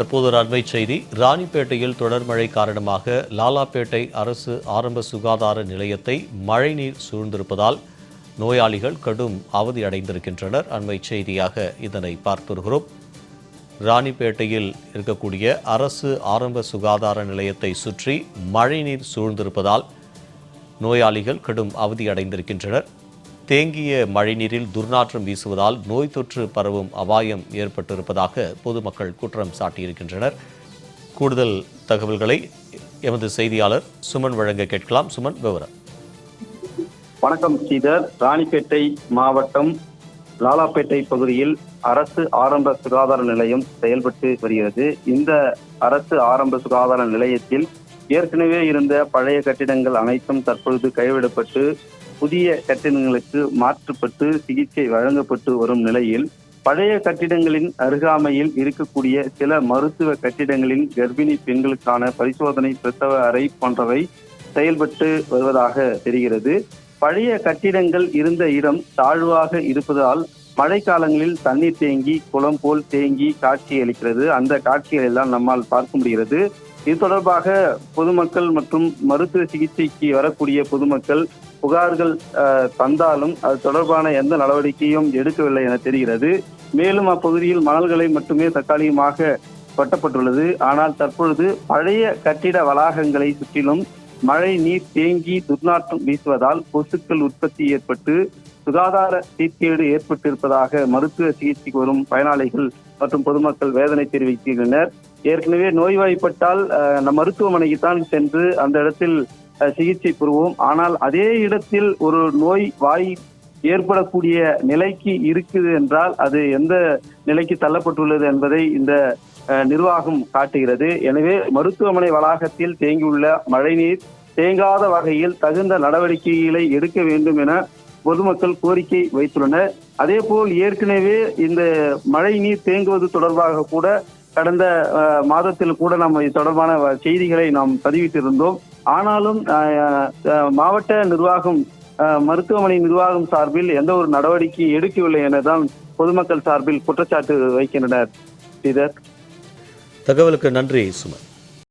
தற்போது ஒரு அண்மை செய்தி. ராணிப்பேட்டையில் தொடர் மழை காரணமாக லாலாப்பேட்டை அரசு ஆரம்ப சுகாதார நிலையத்தை மழைநீர் சூழ்ந்திருப்பதால் நோயாளிகள் கடும் அவதி அடைந்திருக்கின்றனர். அண்மை செய்தியாக இதனை பார்த்து வருகிறோம் ராணிப்பேட்டையில் இருக்கக்கூடிய அரசு ஆரம்ப சுகாதார நிலையத்தை சுற்றி மழைநீர் சூழ்ந்திருப்பதால் நோயாளிகள் கடும் அவதி அடைந்திருக்கின்றனர். தேங்கிய மழைநீரில் துர்நாற்றம் வீசுவதால் நோய் தொற்று பரவும் அபாயம் ஏற்பட்டிருப்பதாக பொதுமக்கள் குற்றம் சாட்டியிருக்கின்றனர். கூடுதல் தகவல்களை எமது செய்தியாளர் சுமன் வழங்க கேட்கலாம். சுமன் விவரம். வணக்கம் ஸ்ரீதர். ராணிப்பேட்டை மாவட்டம் லாலாப்பேட்டை பகுதியில் அரசு ஆரம்ப சுகாதார நிலையம் செயல்பட்டு வருகிறது. இந்த அரசு ஆரம்ப சுகாதார நிலையத்தில் ஏற்கனவே இருந்த பழைய கட்டிடங்கள் அனைத்தும் தற்பொழுது கைவிடப்பட்டு புதிய கட்டிடங்களுக்கு மாற்றப்பட்டு சிகிச்சை வழங்கப்பட்டு வரும் நிலையில் பழைய கட்டிடங்களின் அருகாமையில் இருக்கக்கூடிய சில மருத்துவ கட்டிடங்களின் கர்ப்பிணி பெண்களுக்கான பரிசோதனை பிரசவ அறை போன்றவை செயல்பட்டு வருவதாக தெரிகிறது. பழைய கட்டிடங்கள் இருந்த இடம் தாழ்வாக இருப்பதால் மழைக்காலங்களில் தண்ணீர் தேங்கி குளம் போல் தேங்கி காட்சி அளிக்கிறது. அந்த காட்சிகள் எல்லாம் நம்மால் பார்க்க முடிகிறது. இது தொடர்பாக பொதுமக்கள் மற்றும் மருத்துவ சிகிச்சைக்கு வரக்கூடிய பொதுமக்கள் புகார்கள் தந்தாலும் அது தொடர்பான எந்த நடவடிக்கையும் எடுக்கவில்லை என தெரிகிறது. மேலும் அப்பகுதியில் மணல்களை மட்டுமே தற்காலிகமாக கொட்டப்பட்டுள்ளது. ஆனால் தற்பொழுது பழைய கட்டிட வளாகங்களை சுற்றிலும் மழை நீர் தேங்கி துர்நாற்றம் வீசுவதால் கொசுக்கள் உற்பத்தி ஏற்பட்டு சுகாதார சீர்கேடு ஏற்பட்டிருப்பதாக மருத்துவ சிகிச்சைக்கு வரும் பயனாளிகள் மற்றும் பொதுமக்கள் வேதனை தெரிவிக்கின்றனர். ஏற்கனவே நோய்வாய்ப்பட்டால் நம் மருத்துவமனைக்கு தான் சென்று அந்த இடத்தில் சிகிச்சை பெறுவோம். ஆனால் அதே இடத்தில் ஒரு நோய் வாய் ஏற்படக்கூடிய நிலைக்கு இருக்குது என்றால் அது எந்த நிலைக்கு தள்ளப்பட்டுள்ளது என்பதை இந்த நிர்வாகம் காட்டுகிறது. எனவே மருத்துவமனை வளாகத்தில் தேங்கியுள்ள மழைநீர் தேங்காத வகையில் தகுந்த நடவடிக்கைகளை எடுக்க வேண்டும் என பொதுமக்கள் கோரிக்கை வைத்துள்ளனர். அதேபோல் ஏற்கனவே இந்த மழை நீர் தேங்குவது தொடர்பாக கூட கடந்த மாதத்தில் கூட நாம் இது தொடர்பான செய்திகளை நாம் பதிவிட்டிருந்தோம். ஆனாலும் அஹ், மாவட்ட நிர்வாகம் அஹ், மருத்துவமனை நிர்வாகம் சார்பில் எந்த ஒரு நடவடிக்கை எடுக்கவில்லை எனதான் பொதுமக்கள் சார்பில் குற்றச்சாட்டு வைக்கின்றனர். ஸ்ரீதர். தகவலுக்கு நன்றி சுமன்.